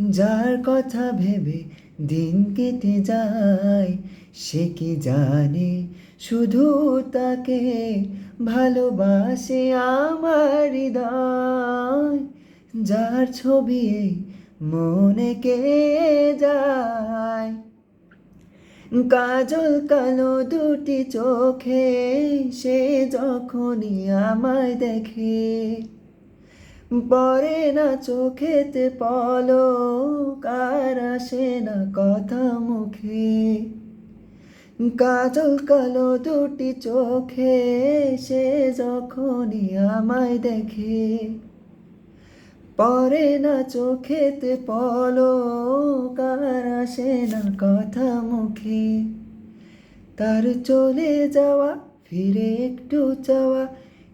যার কথা ভেবে দিন কেটে যায়, সে কি জানে? শুধু তাকে ভালোবাসে আমার হৃদয়, যার ছবি মনে কে যায়? কাজল কালো দুটি চোখে, সে যখনই আমায় দেখে পরে না চোখেতে পলো কার আসে না কথা মুখে। কাজল কালো দুটি চোখে, সে যখনই আমায় দেখে। পরে না চোখেতে পলো কার আসে না কথা মুখে। তার চলে যাওয়া, ফিরে একটু চাওয়া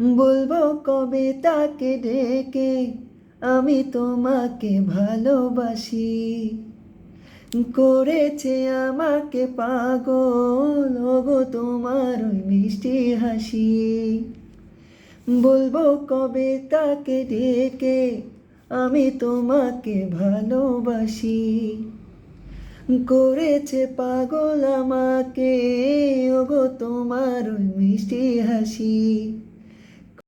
বলব কবে তাকে ডেকে আমি তোমাকে ভালোবাসি। করেছে আমাকে পাগল, ওগো তোমার ওই মিষ্টি হাসি। বলব কবে তাকে ডেকে আমি তোমাকে ভালোবাসি। করেছে পাগল আমাকে, ওগো তোমার ওই মিষ্টি হাসি।